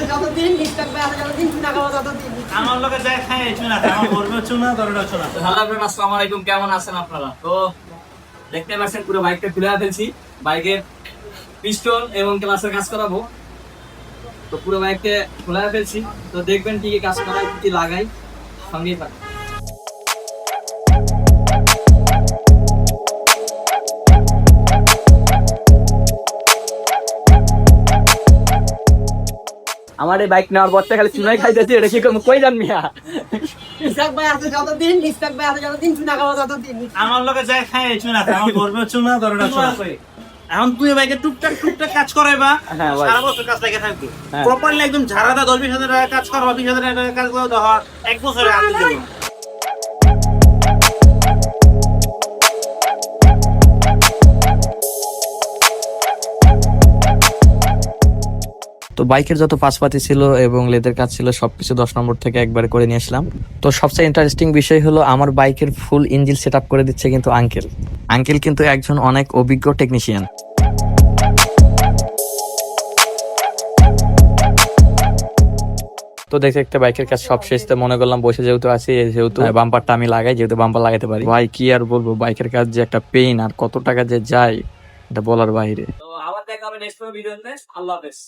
আছে যতদিন স্টক ভাই আছে যতদিন চুনা খাব ততদিন আমার লোকে যাই খাই চুনা আমার গরমে চুনা দরটা চুনা। হ্যালো এভরিওয়ান আসসালামু আলাইকুম। কেমন আছেন আপনারা? তো দেখতে পাচ্ছেন পুরো বাইকটা খুলে ফেলছি। বাইকের পিস্টন এবং ক্লাসের কাজ করাবো। তো পুরো বাইকটা খুলে ফেলছি। তো দেখবেন কি কি কাজ করাই কি লাগাই সঙ্গেই থাকুন। আমার এই বাইক নেওয়ার পর খালি চুনাই খাইতেছি এটা কি? কই যান মিয়া? ইসাক ভাই আছে যতদিন ইসাক ভাই আছে যতদিন চুনা খাব ততদিন। আমার লগে যাই খাই চুনা তা আমার গর্বে চুনা দরটা চুনা। এখন তুই বাইকে টুকটাক টুকটাক কাজ করাইবা হ্যাঁ, সারা বছর কাজ লাগে থাকবি। হ্যাঁ। প্রপারলি একদম ঝাড়াদা দশ বিশ হাজার টাকা কাজ করবা বিশ হাজার টাকা কাজ করে দেওয়া এক বছরে আনতে তো বাইকের যত পাশপাতি ছিল এবং লেদের কাজ ছিল, সবকিছু দশ নম্বর থেকে একবার করে নিয়ে আসলাম। তো সবচেয়ে ইন্টারেস্টিং বিষয় হলো, আমার বাইকের ফুল ইঞ্জিন সেট করে দিচ্ছে কিন্তু আঙ্কেল আঙ্কেল কিন্তু একজন অনেক অভিজ্ঞ টেকনিশিয়ান তো দেখতে দেখতে বাইকের কাজ সব শেষ, তো মনে করলাম বসে যেহেতু আছি, যেহেতু বাম্পারটা আমি লাগাই, যেহেতু বাম্পার লাগাতে পারি। ভাই, কি আর বলব, বাইকের কাজ যে একটা পেইন আর কত টাকা যে যায়, এটা বলার বাইরে। আবার দেখা হবে নেক্সট ভিডিওতে আল্লাহ হাফেজ।